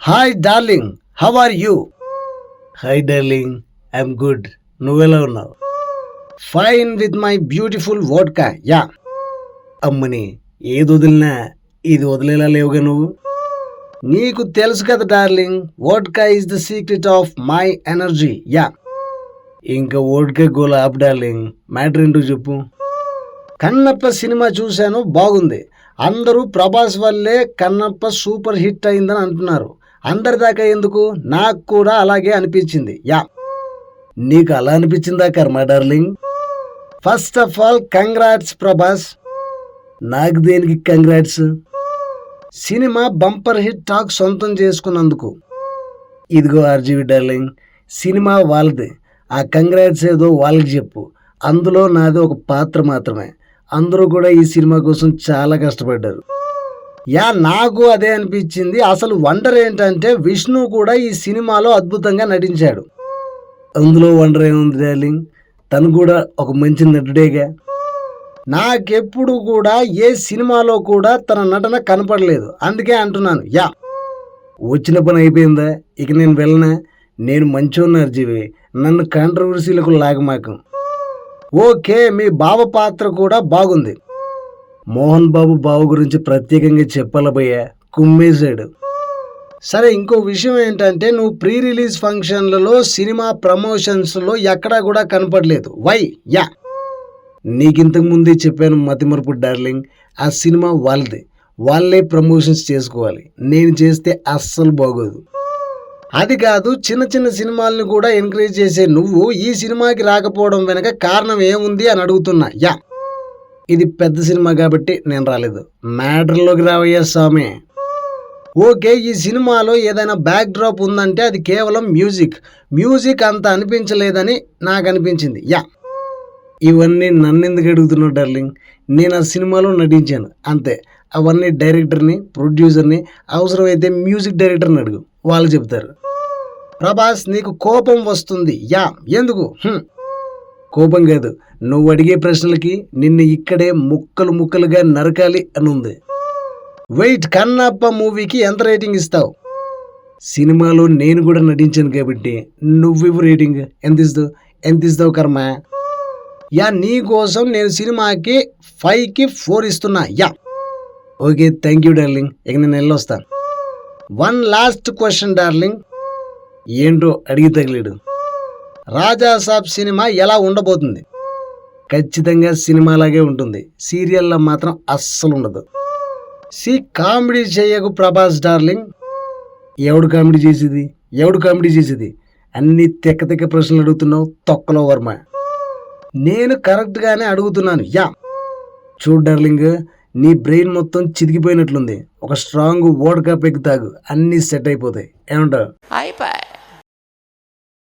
Hi darling how are you hi darling I'm good నువ్వెలా ఉన్నావు? Fine with my beautiful vodka yeah అమ్మని ఏది వదిలినా ఇది వదిలేలా లేవుగా నువ్వు? నీకు తెలుసు కదా darling vodka is the secret of my energy yeah ఇంకా వోడ్కా గోల ఆప్ డార్లింగ్ మ్యాటర్ ఏంటో చెప్పు. కన్నప్ప సినిమా చూశాను బాగుంది. అందరూ ప్రభాస్ వల్లే కన్నప్ప సూపర్ హిట్ అయిందని అంటున్నారు. అందరిదాకా ఎందుకు? నాకు కూడా అలాగే అనిపించింది. యా. నీకు అలా అనిపించిందా కర్మ darling? First of all congrats Prabhas. నాకు దేనికి congrats cinema bumper hit talk సొంతం చేసుకున్నందుకు. ఇదిగో ఆర్జీవి డార్లింగ్. సినిమా వాళ్ళది. ఆ కంగ్రాట్స్ ఏదో వాళ్ళకి చెప్పు. అందులో నాది ఒక పాత్ర మాత్రమే. అందరూ కూడా ఈ సినిమా కోసం చాలా కష్టపడ్డారు. యా నాకు అదే అనిపించింది. అసలు వండర్ ఏంటంటే విష్ణు కూడా ఈ సినిమాలో అద్భుతంగా నటించాడు. అందులో వండర్ ఏముంది డార్లింగ్? తను కూడా ఒక మంచి నటుడేగా. నాకెప్పుడు కూడా ఏ సినిమాలో కూడా తన నటన కనపడలేదు. అందుకే అంటున్నాను యా. వచ్చిన పని అయిపోయిందా? ఇక నేను వెళ్ళనా? నేను మంచోన్నారు జీవి నన్ను కాంట్రవర్సీలకు లాగమాకం. ఓకే మీ బావ పాత్ర కూడా బాగుంది. మోహన్ బాబు బావు గురించి ప్రత్యేకంగా చెప్పాలబోయే కుమ్మేశాడు. సరే ఇంకో విషయం ఏంటంటే నువ్వు ప్రీ రిలీజ్ ఫంక్షన్లలో సినిమా ప్రమోషన్స్లో ఎక్కడా కూడా కనపడలేదు. వై యా నీకు ఇంతకు ముందే చెప్పాను మతిమరుపు డార్లింగ్. ఆ సినిమా వాళ్ళది. వాళ్ళే ప్రమోషన్స్ చేసుకోవాలి. నేను చేస్తే అస్సలు బాగోదు. అది కాదు చిన్న చిన్న సినిమాలను కూడా ఎంకరేజ్ చేసే నువ్వు ఈ సినిమాకి రాకపోవడం వెనక కారణం ఏముంది అని అడుగుతున్నా. యా ఇది పెద్ద సినిమా కాబట్టి నేను రాలేదు. మ్యాటర్లోకి రావయ్యా స్వామి. ఓకే ఈ సినిమాలో ఏదైనా బ్యాక్ డ్రాప్ ఉందంటే అది కేవలం మ్యూజిక్ మ్యూజిక్ అంత అనిపించలేదని నాకు అనిపించింది. యా. ఇవన్నీ నన్ను ఎందుకు అడుగుతున్నావు డార్లింగ్ నేను ఆ సినిమాలో నటించాను అంతే. అవన్నీ డైరెక్టర్ని ప్రొడ్యూసర్ని అవసరమైతే మ్యూజిక్ డైరెక్టర్ని అడుగు. వాళ్ళు చెప్తారు. ప్రభాస్ నీకు కోపం వస్తుంది. యా. ఎందుకు? కోపం కాదు. నువ్వు అడిగే ప్రశ్నలకి నిన్ను ఇక్కడే ముక్కలు ముక్కలుగా నరకాలి అని ఉంది వెయిట్ కన్నప్ప మూవీకి ఎంత రేటింగ్ ఇస్తావు? సినిమాలో నేను కూడా నటించాను కాబట్టి నువ్వు రేటింగ్. ఎంత ఇస్తావు? ఎంత ఇస్తావు కర్మ? యా నీ కోసం నేను సినిమాకి ఫైవ్కి ఫోర్ ఇస్తున్నా. Yeah. Okay thank you darling. ఇక నేను వెళ్ళొస్తాను వన్ లాస్ట్ క్వశ్చన్ డార్లింగ్. ఏంటో అడిగి తగిలేడు. రాజా సాబ్ సినిమా ఎలా ఉండబోతుంది? ఖచ్చితంగా సినిమాలాగే ఉంటుంది. సీరియల్లో మాత్రం అస్సలు ఉండదు సి కామెడీ చేయకు ప్రభాస్ డార్లింగ్. ఎవడు కామెడీ చేసేది? ఎవడు కామెడీ చేసేది? అన్ని తెక్క తెక్క ప్రశ్నలు అడుగుతున్నావు తొక్కలో వర్మ. నేను కరెక్ట్గానే అడుగుతున్నాను యా. చూడు డార్లింగ్ నీ బ్రెయిన్ మొత్తం చితికిపోయినట్లుంది. ఒక స్ట్రాంగ్ ఓడకా పెగ్ తాగు అన్నీ సెట్ అయిపోతాయి. ఏమంటావు? అయిపోయి.